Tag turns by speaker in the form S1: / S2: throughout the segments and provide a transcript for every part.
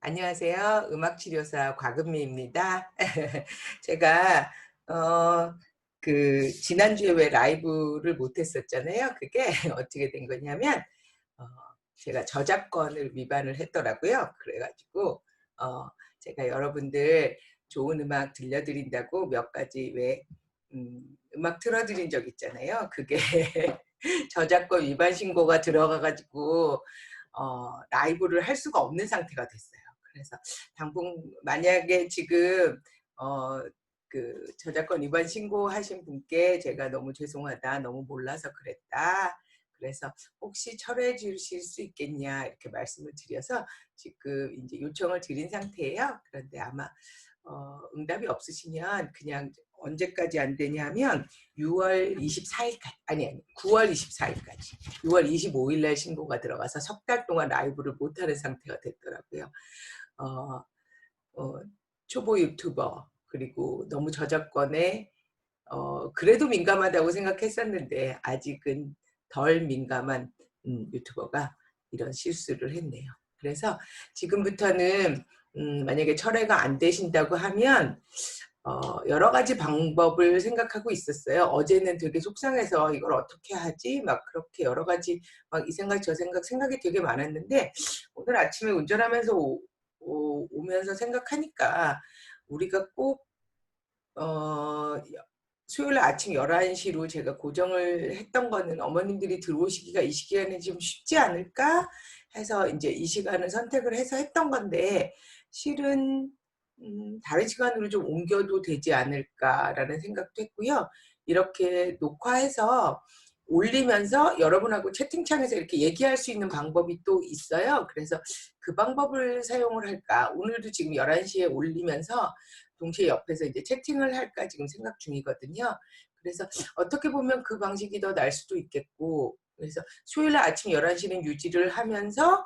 S1: 안녕하세요. 음악치료사 곽은미입니다. 제가 어, 그 지난주에 왜 라이브를 못했었잖아요. 그게 어떻게 된 거냐면 어, 제가 저작권을 위반을 했더라고요. 그래가지고 어, 제가 여러분들 좋은 음악 들려드린다고 몇 가지 왜 음, 음악 틀어드린 적 있잖아요. 그게 저작권 위반 신고가 들어가가지고 어, 라이브를 할 수가 없는 상태가 됐어요. 그래서 당분 만약에 지금 어, 그 저작권 위반 신고하신 분께 제가 너무 죄송하다, 너무 몰라서 그랬다. 그래서 혹시 철회해 주실 수 있겠냐 이렇게 말씀을 드려서 지금 이제 요청을 드린 상태예요. 그런데 아마 어, 응답이 없으시면 그냥 언제까지 안 되냐면 6월 24일까지 아니 아니 9월 24일까지 6월 25일 날 신고가 들어가서 석 달 동안 라이브를 못하는 상태가 됐더라고요. 어, 어, 초보 유튜버 그리고 너무 저작권에 어, 그래도 민감하다고 생각했었는데 아직은 덜 민감한 음, 유튜버가 이런 실수를 했네요. 그래서 지금부터는 음, 만약에 철회가 안 되신다고 하면 어, 여러 가지 방법을 생각하고 있었어요. 어제는 되게 속상해서 이걸 어떻게 하지? 막 그렇게 여러 가지 막 이 생각 저 생각 생각이 되게 많았는데 오늘 아침에 운전하면서 오, 오, 면서 생각하니까 우리가 꼭 어, 수요일 아침 11시로 제가 고정을 했던 거는 어머님들이 들어오시기가 이 시간에 좀 쉽지 않을까 해서 이제 이 시간을 선택을 해서 했던 건데 실은 음, 다른 시간으로 좀 옮겨도 되지 않을까라는 생각도 했고요. 이렇게 녹화해서 올리면서 여러분하고 채팅창에서 이렇게 얘기할 수 있는 방법이 또 있어요. 그래서 그 방법을 사용을 할까? 오늘도 지금 11시에 올리면서 동시에 옆에서 이제 채팅을 할까 지금 생각 중이거든요. 그래서 어떻게 보면 그 방식이 더 날 수도 있겠고 그래서 수요일 날 아침 11시는 유지를 하면서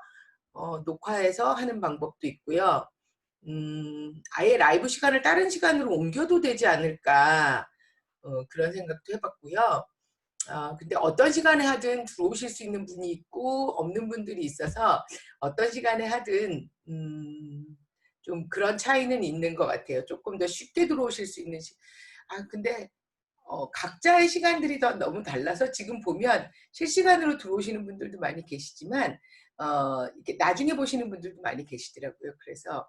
S1: 어, 녹화해서 하는 방법도 있고요. 음, 아예 라이브 시간을 다른 시간으로 옮겨도 되지 않을까 어, 그런 생각도 해봤고요. 어, 근데 어떤 시간에 하든 들어오실 수 있는 분이 있고 없는 분들이 있어서 어떤 시간에 하든 음, 좀 그런 차이는 있는 것 같아요. 조금 더 쉽게 들어오실 수 있는 시. 아 근데 어, 각자의 시간들이 더 너무 달라서 지금 보면 실시간으로 들어오시는 분들도 많이 계시지만 어, 이렇게 나중에 보시는 분들도 많이 계시더라고요. 그래서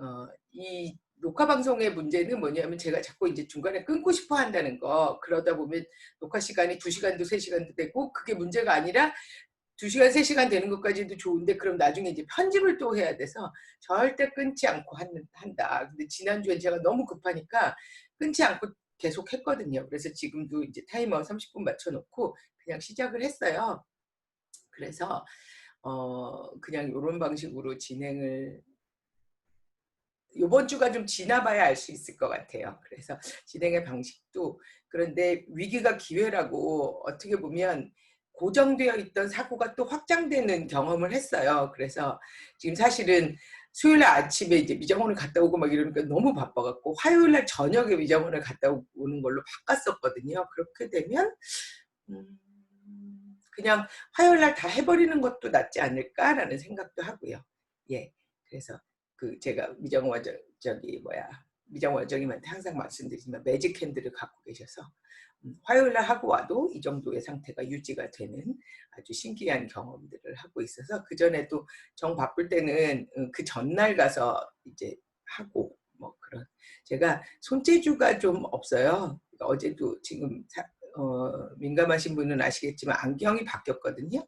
S1: 어, 이 녹화 방송의 문제는 뭐냐면 제가 자꾸 이제 중간에 끊고 싶어 한다는 거 그러다 보면 녹화 시간이 2시간도 3시간도 되고 그게 문제가 아니라 2시간 3시간 되는 것까지도 좋은데 그럼 나중에 이제 편집을 또 해야 돼서 절대 끊지 않고 한다. 근데 지난주엔 제가 너무 급하니까 끊지 않고 계속 했거든요. 그래서 지금도 이제 타이머 30분 맞춰놓고 그냥 시작을 했어요. 그래서 어 그냥 이런 방식으로 진행을 이번 주가 좀 지나봐야 알 수 있을 것 같아요. 그래서 진행의 방식도 그런데 위기가 기회라고 어떻게 보면 고정되어 있던 사고가 또 확장되는 경험을 했어요. 그래서 지금 사실은 수요일 날 아침에 이제 미장원을 갔다 오고 막 이러니까 너무 바빠갖고 화요일 날 저녁에 미장원을 갔다 오는 걸로 바꿨었거든요. 그렇게 되면 음 그냥 화요일 날 다 해버리는 것도 낫지 않을까라는 생각도 하고요. 예, 그래서 그 제가 미정원 저기 뭐야 미정원 원장님한테 항상 말씀드리지만 매직 핸들을 갖고 계셔서 음, 화요일 날 하고 와도 이 정도의 상태가 유지가 되는 아주 신기한 경험들을 하고 있어서 그 전에도 정 바쁠 때는 음, 그 전날 가서 이제 하고 뭐 그런 제가 손재주가 좀 없어요. 그러니까 어제도 지금 사, 어, 민감하신 분은 아시겠지만 안경이 바뀌었거든요.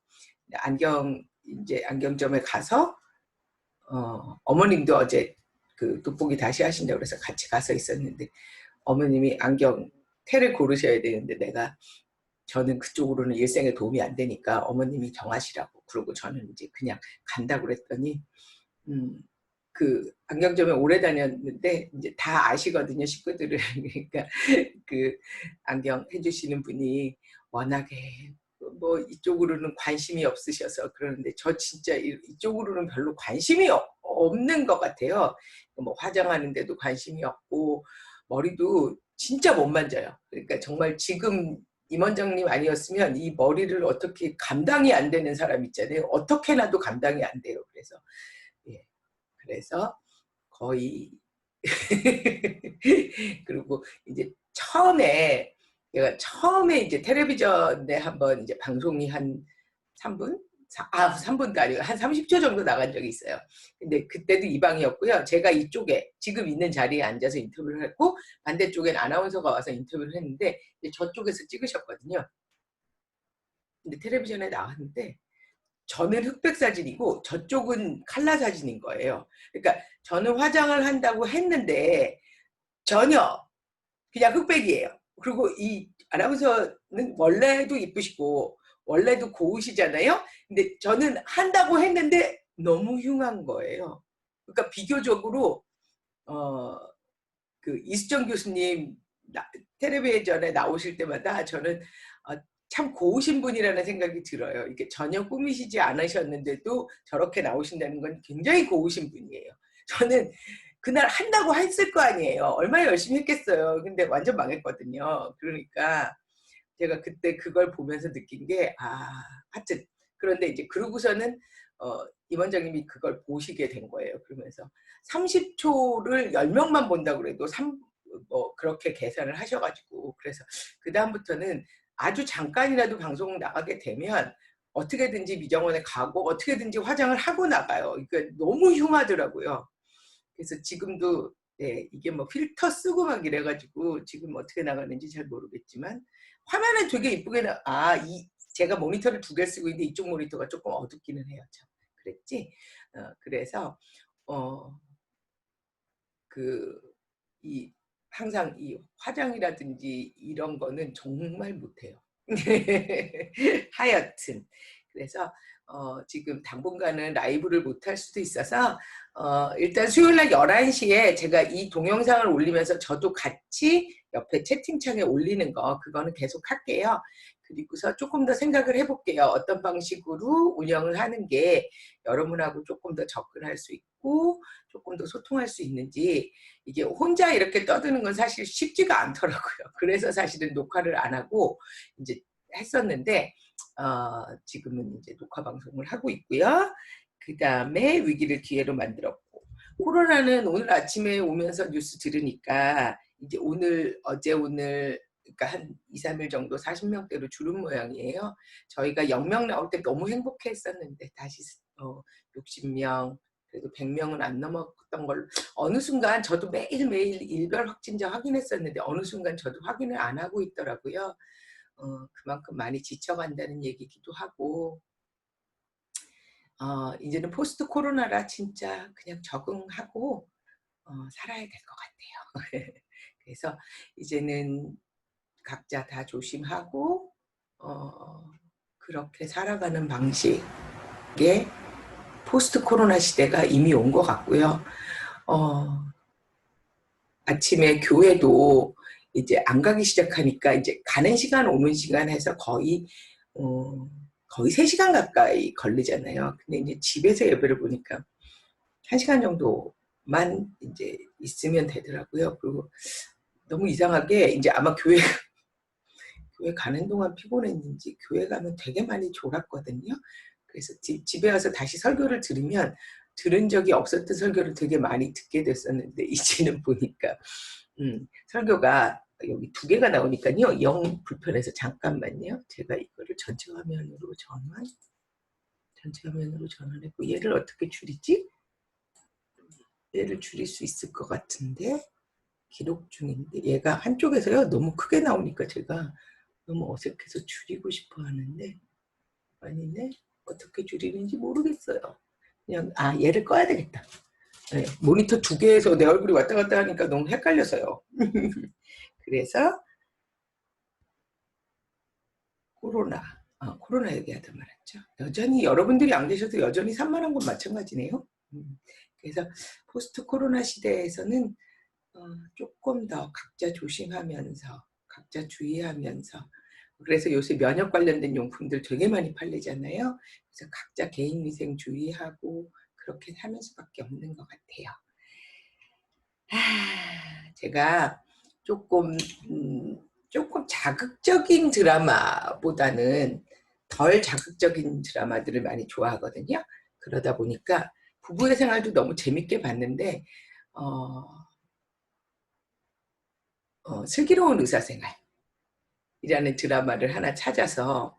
S1: 안경 이제 안경점에 가서 어, 어머님도 어제 그 돋보기 다시 하신다고 그래서 같이 가서 있었는데 어머님이 안경 테를 고르셔야 되는데 내가 저는 그쪽으로는 일생에 도움이 안 되니까 어머님이 정하시라고 그러고 저는 이제 그냥 간다고 그랬더니 음, 그 안경점에 오래 다녔는데 이제 다 아시거든요 식구들을. 그러니까 그 안경 해주시는 분이 워낙에 뭐 이쪽으로는 관심이 없으셔서 그러는데 저 진짜 이쪽으로는 별로 관심이 없는 것 같아요. 뭐 화장하는데도 관심이 없고 머리도 진짜 못 만져요. 그러니까 정말 지금 임원장님 아니었으면 이 머리를 어떻게 감당이 안 되는 사람 있잖아요. 어떻게 나도 감당이 안 돼요. 그래서 예. 그래서 거의 그리고 이제 처음에 내가 처음에 이제 텔레비전에 한번 이제 방송이 한 3분? 사- 아, 3분도 아니고 한 30초 정도 나간 적이 있어요. 근데 그때도 이 방이었고요. 제가 이쪽에 지금 있는 자리에 앉아서 인터뷰를 했고 반대쪽엔 아나운서가 와서 인터뷰를 했는데 저쪽에서 찍으셨거든요. 근데 텔레비전에 나왔는데 저는 흑백 사진이고 저쪽은 칼라 사진인 거예요. 그러니까 저는 화장을 한다고 했는데 전혀 그냥 흑백이에요. 그리고 이 아나운서는 원래도 이쁘시고 원래도 고우시잖아요. 근데 저는 한다고 했는데 너무 흉한 거예요. 그러니까 비교적으로 어, 그 이수정 교수님 나- 텔레비전에 나오실 때마다 저는 어, 참 고우신 분이라는 생각이 들어요. 이게 전혀 꾸미시지 않으셨는데도 저렇게 나오신다는 건 굉장히 고우신 분이에요. 저는 그날 한다고 했을 거 아니에요. 얼마나 열심히 했겠어요. 근데 완전 망했거든요. 그러니까 제가 그때 그걸 보면서 느낀 게, 아, 하여튼. 그런데 이제 그러고서는, 어, 임원장님이 그걸 보시게 된 거예요. 그러면서 30초를 10명만 본다고 그래도 3, 뭐, 그렇게 계산을 하셔가지고. 그래서 그다음부터는 아주 잠깐이라도 방송 나가게 되면 어떻게든지 미정원에 가고 어떻게든지 화장을 하고 나가요. 그러니까 너무 흉하더라고요. 그래서 지금도 네, 이게 뭐 필터 쓰고 막 이래가지고 지금 어떻게 나가는지 잘 모르겠지만 화면은 되게 이쁘게 나. 아, 이 제가 모니터를 두 개 쓰고 있는데 이쪽 모니터가 조금 어둡기는 해요. 참 그랬지. 어, 그래서 어 그 이 항상 이 화장이라든지 이런 거는 정말 못해요. 하여튼 그래서 어, 지금 당분간은 라이브를 못할 수도 있어서 어, 일단 수요일 날 11시에 제가 이 동영상을 올리면서 저도 같이 옆에 채팅창에 올리는 거 그거는 계속 할게요. 그리고서 조금 더 생각을 해볼게요. 어떤 방식으로 운영을 하는 게 여러분하고 조금 더 접근할 수 있고 조금 더 소통할 수 있는지 이게 혼자 이렇게 떠드는 건 사실 쉽지가 않더라고요. 그래서 사실은 녹화를 안 하고 이제 했었는데 어, 지금은 이제 녹화 방송을 하고 있고요. 그 다음에 위기를 기회로 만들었고 코로나는 오늘 아침에 오면서 뉴스 들으니까 이제 오늘 어제 오늘 그러니까 한 2, 3일 정도 40명대로 줄은 모양이에요. 저희가 0명 나올 때 너무 행복해 했었는데 다시 어, 60명 그래도 100명은 안 넘었던 걸로 어느 순간 저도 매일매일 일별 확진자 확인했었는데 어느 순간 저도 확인을 안 하고 있더라고요. 어, 그만큼 많이 지쳐간다는 얘기기도 하고 어, 이제는 포스트 코로나라 진짜 그냥 적응하고 어, 살아야 될 것 같아요. 그래서 이제는 각자 다 조심하고 어, 그렇게 살아가는 방식의 포스트 코로나 시대가 이미 온 것 같고요. 어, 아침에 교회도 이제 안 가기 시작하니까 이제 가는 시간 오는 시간 해서 거의 어, 거의 3시간 가까이 걸리잖아요. 근데 이제 집에서 예배를 보니까 1시간 정도만 이제 있으면 되더라고요. 그리고 너무 이상하게 이제 아마 교회 교회 가는 동안 피곤했는지 교회 가면 되게 많이 졸았거든요. 그래서 집, 집에 와서 다시 설교를 들으면 들은 적이 없었던 설교를 되게 많이 듣게 됐었는데 이제는 보니까 음, 설교가 여기 두 개가 나오니까요. 영 불편해서 잠깐만요. 제가 이거를 전체 화면으로 전환 전체 화면으로 전환했고 얘를 어떻게 줄이지? 얘를 줄일 수 있을 것 같은데 기록 중인데 얘가 한쪽에서요 너무 크게 나오니까 제가 너무 어색해서 줄이고 싶어 하는데 아니네 어떻게 줄이는지 모르겠어요. 그냥 아 얘를 꺼야 되겠다. 네, 모니터 두 개에서 내 얼굴이 왔다 갔다 하니까 너무 헷갈려서요. 그래서 코로나, 아, 코로나 얘기하다 말았죠. 여전히 여러분들이 안 계셔도 여전히 산만한 건 마찬가지네요. 음, 그래서 포스트 코로나 시대에서는 어, 조금 더 각자 조심하면서 각자 주의하면서 그래서 요새 면역 관련된 용품들 되게 많이 팔리잖아요. 그래서 각자 개인 위생 주의하고 그렇게 사는 수밖에 없는 것 같아요. 아, 제가 조금 음, 조금 자극적인 드라마보다는 덜 자극적인 드라마들을 많이 좋아하거든요. 그러다 보니까 부부의 생활도 너무 재밌게 봤는데 어, 어, 슬기로운 의사생활이라는 드라마를 하나 찾아서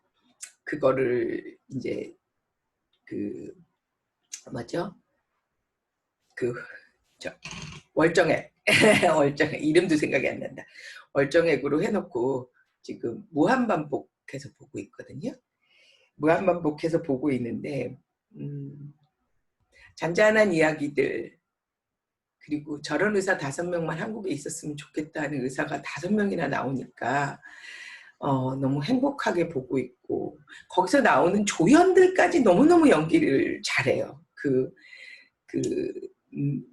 S1: 그거를 이제 그 뭐죠? 그 저, 월정액 월정액 이름도 생각이 안 난다. 월정액으로 해놓고 지금 무한반복해서 보고 있거든요. 무한반복해서 보고 있는데 음, 잔잔한 이야기들 그리고 저런 의사 다섯 명만 한국에 있었으면 좋겠다는 의사가 다섯 명이나 나오니까 어, 너무 행복하게 보고 있고 거기서 나오는 조연들까지 너무너무 연기를 잘해요. 그, 그, 음,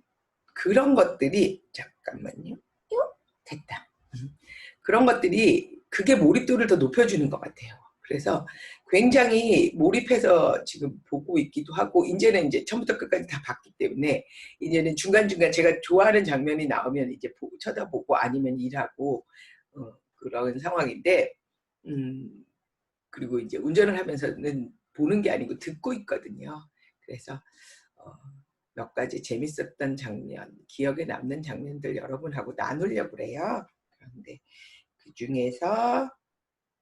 S1: 그런 것들이 잠깐만요. 요? 됐다. 음. 그런 것들이 그게 몰입도를 더 높여주는 것 같아요. 그래서 굉장히 몰입해서 지금 보고 있기도 하고 이제는 이제 처음부터 끝까지 다 봤기 때문에 이제는 중간중간 제가 좋아하는 장면이 나오면 이제 보고 쳐다보고 아니면 일하고 어, 그런 상황인데 음, 그리고 이제 운전을 하면서는 보는 게 아니고 듣고 있거든요. 그래서 어, 몇 가지 재밌었던 장면, 기억에 남는 장면들 여러분하고 나누려고 그래요. 그런데 그 중에서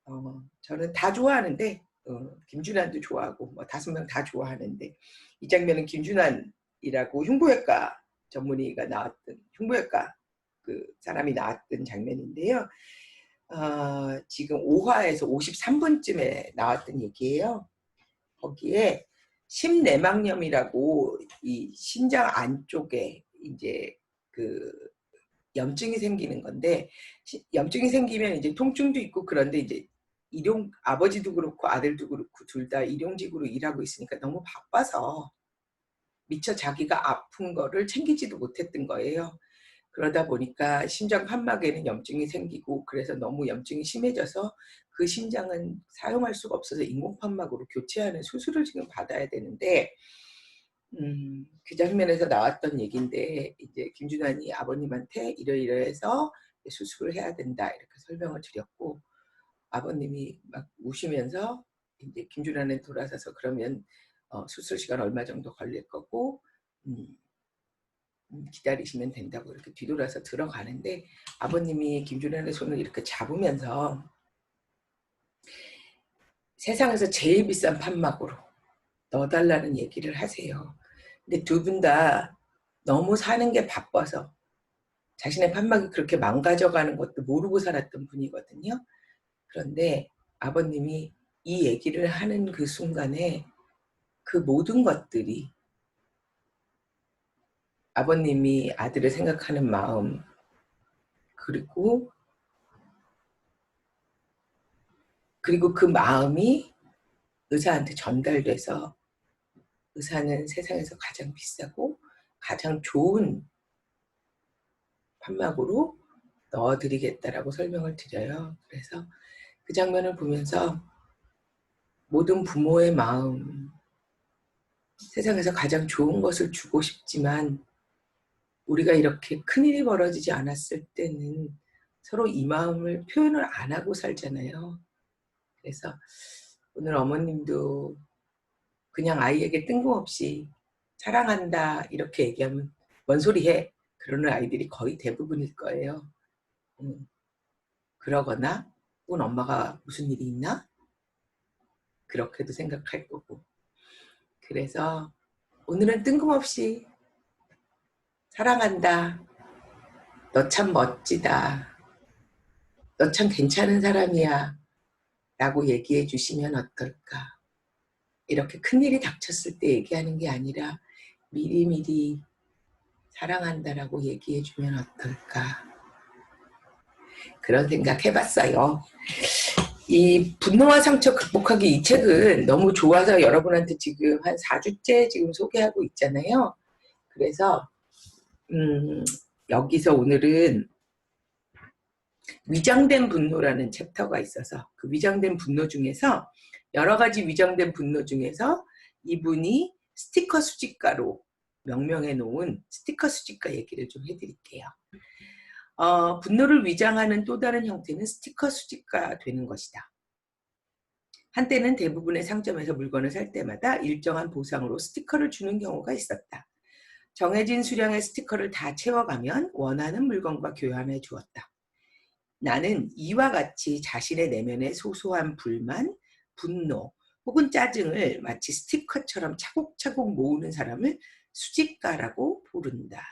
S1: 어, 저는 다 좋아하는데 어, 김준환도 좋아하고 뭐 다섯 명 다 좋아하는데 이 장면은 김준환이라고 흉부외과 전문의가 나왔던 흉부외과 그 사람이 나왔던 장면인데요. 어, 지금 5화에서 53분쯤에 나왔던 얘기예요. 거기에 심내막염이라고 이 심장 안쪽에 이제 그 염증이 생기는 건데 염증이 생기면 이제 통증도 있고 그런데 이제 일용 아버지도 그렇고 아들도 그렇고 둘 다 일용직으로 일하고 있으니까 너무 바빠서 미처 자기가 아픈 거를 챙기지도 못했던 거예요. 그러다 보니까 심장 판막에는 염증이 생기고 그래서 너무 염증이 심해져서 그 심장은 사용할 수가 없어서 인공판막으로 교체하는 수술을 지금 받아야 되는데 음, 그 장면에서 나왔던 얘기인데 이제 김준환이 아버님한테 이러이러해서 수술을 해야 된다 이렇게 설명을 드렸고 아버님이 막 우시면서 이제 김준환은 돌아서서 그러면 어, 수술 시간 얼마 정도 걸릴 거고 음, 음, 기다리시면 된다고 이렇게 뒤돌아서 들어가는데 아버님이 김준환의 손을 이렇게 잡으면서 세상에서 제일 비싼 판막으로 넣어달라는 얘기를 하세요. 근데 두 분 다 너무 사는 게 바빠서 자신의 판막이 그렇게 망가져가는 것도 모르고 살았던 분이거든요. 그런데 아버님이 이 얘기를 하는 그 순간에 그 모든 것들이 아버님이 아들을 생각하는 마음 그리고 그리고 그 마음이 의사한테 전달돼서 의사는 세상에서 가장 비싸고 가장 좋은 판막으로 넣어드리겠다라고 설명을 드려요. 그래서 그 장면을 보면서 모든 부모의 마음, 세상에서 가장 좋은 것을 주고 싶지만 우리가 이렇게 큰일이 벌어지지 않았을 때는 서로 이 마음을 표현을 안 하고 살잖아요. 그래서 오늘 어머님도 그냥 아이에게 뜬금없이 사랑한다 이렇게 얘기하면 뭔 소리 해? 그러는 아이들이 거의 대부분일 거예요. 음, 그러거나 혹은 엄마가 무슨 일이 있나? 그렇게도 생각할 거고. 그래서 오늘은 뜬금없이 사랑한다. 너 참 멋지다. 너 참 괜찮은 사람이야. 라고 얘기해 주시면 어떨까. 이렇게 큰일이 닥쳤을 때 얘기하는 게 아니라 미리미리 사랑한다라고 얘기해 주면 어떨까. 그런 생각 해봤어요. 이 분노와 상처 극복하기 이 책은 너무 좋아서 여러분한테 지금 한 4주째 지금 소개하고 있잖아요. 그래서 음, 여기서 오늘은 위장된 분노라는 챕터가 있어서 그 위장된 분노 중에서 여러 가지 위장된 분노 중에서 이분이 스티커 수집가로 명명해 놓은 스티커 수집가 얘기를 좀 해드릴게요. 어, 분노를 위장하는 또 다른 형태는 스티커 수집가 되는 것이다. 한때는 대부분의 상점에서 물건을 살 때마다 일정한 보상으로 스티커를 주는 경우가 있었다. 정해진 수량의 스티커를 다 채워가면 원하는 물건과 교환해 주었다. 나는 이와 같이 자신의 내면의 소소한 불만, 분노 혹은 짜증을 마치 스티커처럼 차곡차곡 모으는 사람을 수집가라고 부른다.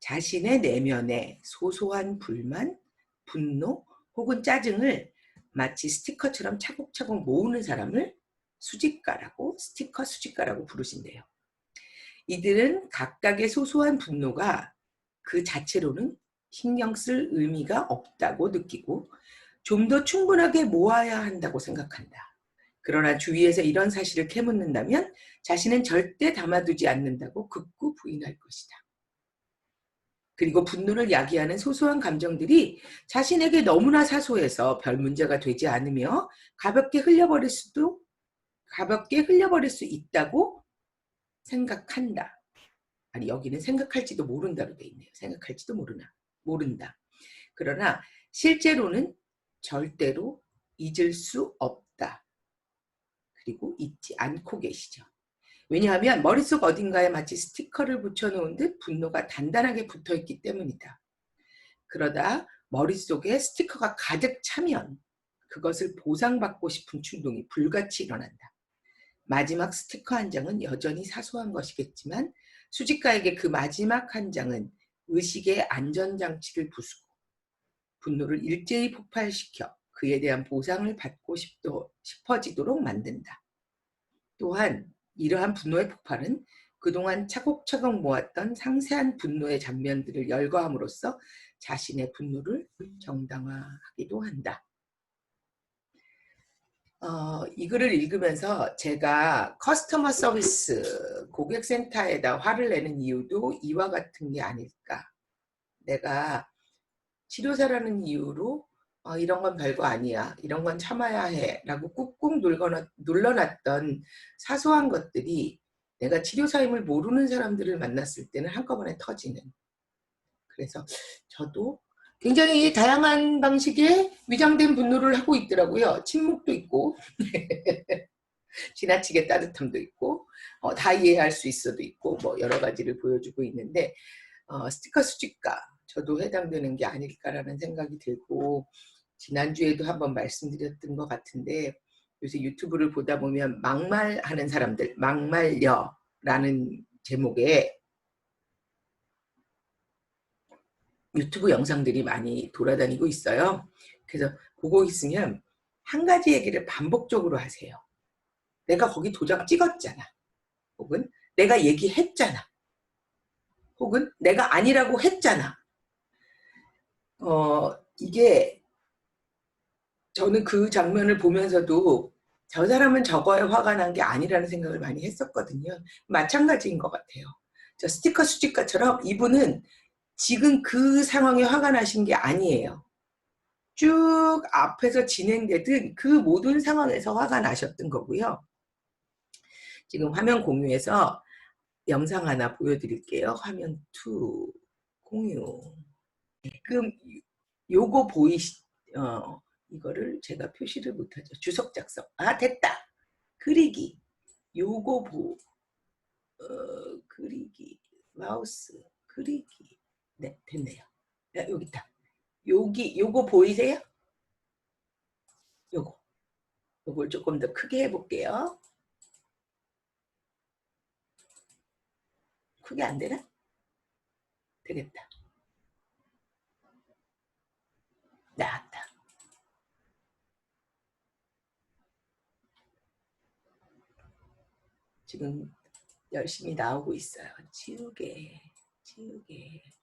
S1: 자신의 내면의 소소한 불만, 분노 혹은 짜증을 마치 스티커처럼 차곡차곡 모으는 사람을 수집가라고 스티커 수집가라고 부르신대요. 이들은 각각의 소소한 분노가 그 자체로는 신경 쓸 의미가 없다고 느끼고 좀 더 충분하게 모아야 한다고 생각한다. 그러나 주위에서 이런 사실을 캐묻는다면 자신은 절대 담아두지 않는다고 극구 부인할 것이다. 그리고 분노를 야기하는 소소한 감정들이 자신에게 너무나 사소해서 별 문제가 되지 않으며 가볍게 흘려버릴 수도 가볍게 흘려버릴 수 있다고 생각한다. 아니 여기는 생각할지도 모른다로 돼 있네요. 생각할지도 모르나 모른다. 그러나 실제로는 절대로 잊을 수 없다. 그리고 잊지 않고 계시죠. 왜냐하면 머릿속 어딘가에 마치 스티커를 붙여놓은 듯 분노가 단단하게 붙어있기 때문이다. 그러다 머릿속에 스티커가 가득 차면 그것을 보상받고 싶은 충동이 불같이 일어난다. 마지막 스티커 한 장은 여전히 사소한 것이겠지만 수집가에게 그 마지막 한 장은 의식의 안전장치를 부수고 분노를 일제히 폭발시켜 그에 대한 보상을 받고 싶어지도록 만든다. 또한 이러한 분노의 폭발은 그동안 차곡차곡 모았던 상세한 분노의 장면들을 열거함으로써 자신의 분노를 정당화하기도 한다. 어, 이 글을 읽으면서 제가 커스터머 서비스 고객센터에다 화를 내는 이유도 이와 같은 게 아닐까. 내가 치료사라는 이유로 어, 이런 건 별거 아니야. 이런 건 참아야 해. 라고 꾹꾹 눌러놨던 사소한 것들이 내가 치료사임을 모르는 사람들을 만났을 때는 한꺼번에 터지는. 그래서 저도 굉장히 다양한 방식의 위장된 분노를 하고 있더라고요. 침묵도 있고, 지나치게 따뜻함도 있고, 어, 다 이해할 수 있어도 있고, 뭐 여러 가지를 보여주고 있는데, 어, 스티커 수집가, 저도 해당되는 게 아닐까라는 생각이 들고, 지난주에도 한번 말씀드렸던 것 같은데 요새 유튜브를 보다 보면 막말하는 사람들, 막말녀라는 제목의 유튜브 영상들이 많이 돌아다니고 있어요. 그래서 보고 있으면 한 가지 얘기를 반복적으로 하세요. 내가 거기 도장 찍었잖아. 혹은 내가 얘기했잖아. 혹은 내가 아니라고 했잖아. 어, 이게 저는 그 장면을 보면서도 저 사람은 저거에 화가 난 게 아니라는 생각을 많이 했었거든요. 마찬가지인 것 같아요. 저 스티커 수집가처럼 이분은 지금 그 상황에 화가 나신 게 아니에요. 쭉 앞에서 진행되던 그 모든 상황에서 화가 나셨던 거고요. 지금 화면 공유해서 영상 하나 보여드릴게요. 화면 2 공유. 지금 요거 보이시, 어, 이거를 제가 표시를 못하죠. 주석 작성. 아 됐다. 그리기. 요거 보. 어, 그리기. 마우스. 그리기. 네 됐네요. 야, 여기 있다. 여기 요거 보이세요? 요거. 요걸 조금 더 크게 해볼게요. 크게 안 되나? 되겠다. 나왔다. 지금 열심히 나오고 있어요. 지우개, 지우개.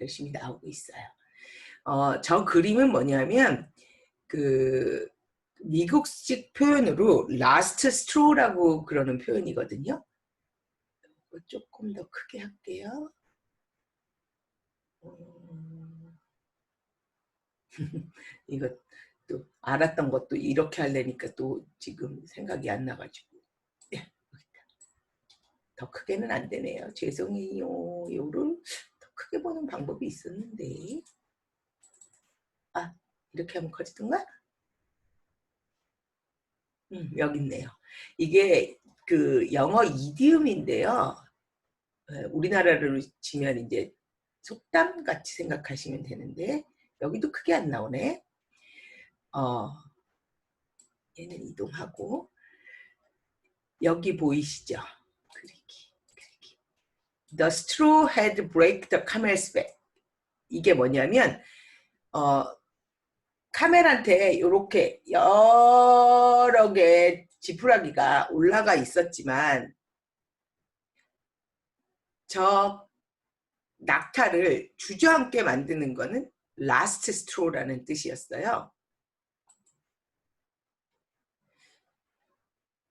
S1: 네, 열심히 나오고 있어요. 어, 저 그림은 뭐냐면 그 미국식 표현으로 라스트 스트로라고 그러는 표현이거든요. 조금 더 크게 할게요. 음... 이거 또 알았던 것도 이렇게 하려니까 또 지금 생각이 안 나가지고 더 크게는 안 되네요. 죄송해요. 요를 더 크게 보는 방법이 있었는데. 아, 이렇게 하면 커지던가? 음, 여기 있네요. 이게 그 영어 이디움인데요. 에, 우리나라로 치면 이제 속담 같이 생각하시면 되는데 여기도 크게 안 나오네. 어, 얘는 이동하고 여기 보이시죠? The straw had break the camel's back. 이게 뭐냐면 어, 카멜한테 이렇게 여러 개 지푸라기가 올라가 있었지만 저 낙타를 주저앉게 만드는 거는 last straw라는 뜻이었어요.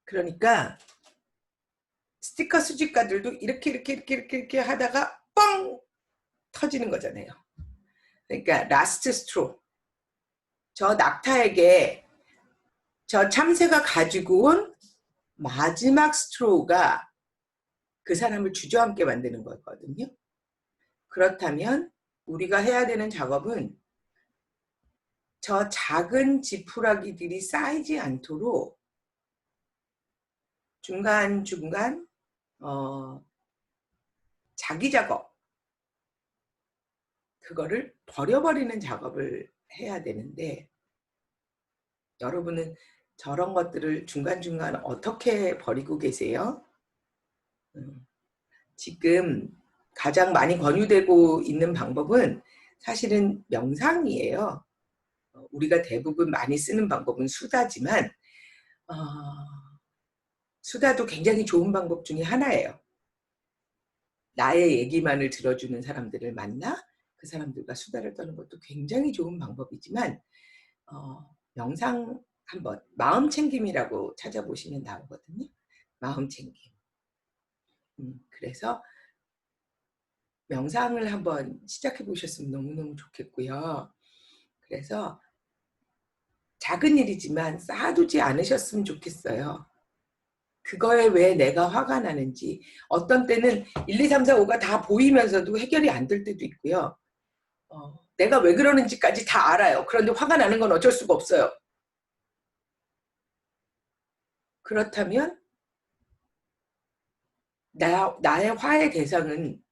S1: 그러니까 스티커 수집가들도 이렇게 이렇게 이렇게 이렇게 이렇게 하다가 뻥 터지는 거잖아요. 그러니까 라스트 스트로 저 낙타에게 저 참새가 가지고 온 마지막 스트로우가 그 사람을 주저앉게 만드는 거거든요. 그렇다면 우리가 해야 되는 작업은 저 작은 지푸라기들이 쌓이지 않도록 중간중간 어, 자기 작업 그거를 버려버리는 작업을 해야 되는데 여러분은 저런 것들을 중간중간 어떻게 버리고 계세요? 음, 지금 가장 많이 권유되고 있는 방법은 사실은 명상이에요. 어, 우리가 대부분 많이 쓰는 방법은 수다지만 어, 수다도 굉장히 좋은 방법 중에 하나예요. 나의 얘기만을 들어주는 사람들을 만나 그 사람들과 수다를 떠는 것도 굉장히 좋은 방법이지만 어, 명상 한번 마음 챙김이라고 찾아보시면 나오거든요. 마음 챙김. 음, 그래서 명상을 한번 시작해 보셨으면 너무너무 좋겠고요. 그래서 작은 일이지만 쌓아두지 않으셨으면 좋겠어요. 그거에 왜 내가 화가 나는지 어떤 때는 1, 2, 3, 4, 5가 다 보이면서도 해결이 안 될 때도 있고요. 어, 내가 왜 그러는지까지 다 알아요. 그런데 화가 나는 건 어쩔 수가 없어요. 그렇다면 나, 나의 화의 대상은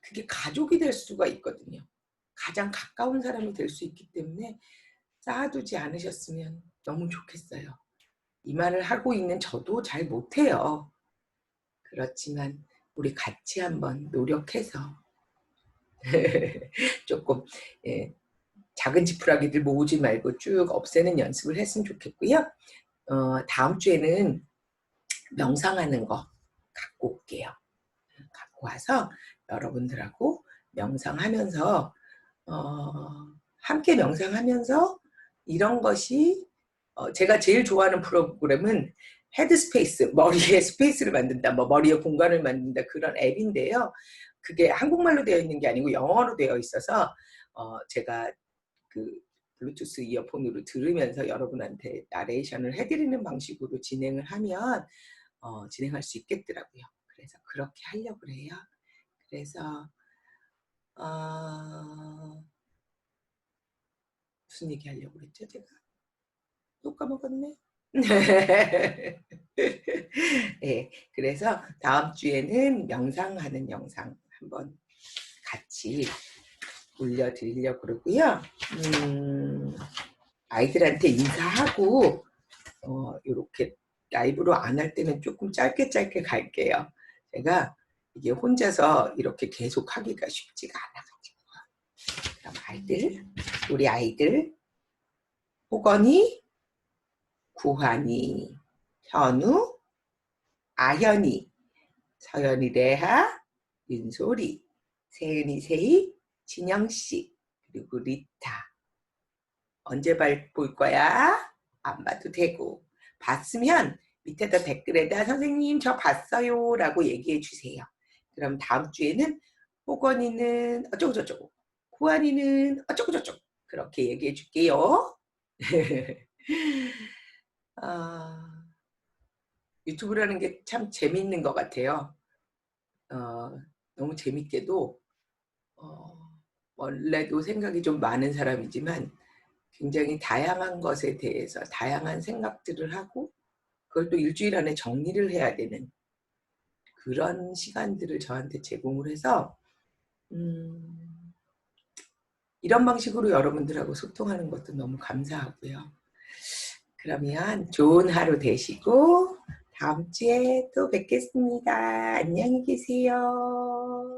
S1: 그게 가족이 될 수가 있거든요. 가장 가까운 사람이 될 수 있기 때문에 쌓아두지 않으셨으면 너무 좋겠어요. 이 말을 하고 있는 저도 잘 못해요. 그렇지만 우리 같이 한번 노력해서 조금 예, 작은 지푸라기들 모으지 말고 쭉 없애는 연습을 했으면 좋겠고요. 어, 다음 주에는 명상하는 거 갖고 올게요. 갖고 와서 여러분들하고 명상하면서 어, 함께 명상하면서 이런 것이 어, 제가 제일 좋아하는 프로그램은 헤드스페이스, 머리에 스페이스를 만든다, 뭐 머리에 공간을 만든다 그런 앱인데요. 그게 한국말로 되어 있는 게 아니고 영어로 되어 있어서 어, 제가 그 블루투스 이어폰으로 들으면서 여러분한테 나레이션을 해드리는 방식으로 진행을 하면 어, 진행할 수 있겠더라고요. 그래서 그렇게 하려고 해요. 그래서 어, 무슨 얘기 하려고 그랬죠, 제가? 또 까먹었네. 네, 그래서 다음 주에는 명상하는 영상 한번 같이 올려드리려고 그러고요. 음, 아이들한테 인사하고 어, 이렇게 라이브로 안 할 때는 조금 짧게 짧게 갈게요. 제가 이게 혼자서 이렇게 계속 하기가 쉽지가 않아가지고. 그럼 아이들, 우리 아이들, 호건이, 구환이, 현우, 아현이, 서연이 레하, 윤소리, 세은이 세희, 진영씨, 그리고 리타. 언제 볼 거야? 안 봐도 되고. 봤으면 밑에다 댓글에다 선생님 저 봤어요 라고 얘기해 주세요. 그럼 다음 주에는 호건이는 어쩌고저쩌고 구한이는 어쩌고저쩌고 그렇게 얘기해 줄게요. 아, 유튜브라는 게 참 재밌는 것 같아요. 어, 너무 재밌게도 어, 원래도 생각이 좀 많은 사람이지만 굉장히 다양한 것에 대해서 다양한 생각들을 하고 그걸 또 일주일 안에 정리를 해야 되는 그런 시간들을 저한테 제공을 해서 음, 이런 방식으로 여러분들하고 소통하는 것도 너무 감사하고요. 그러면 좋은 하루 되시고 다음 주에 또 뵙겠습니다. 안녕히 계세요.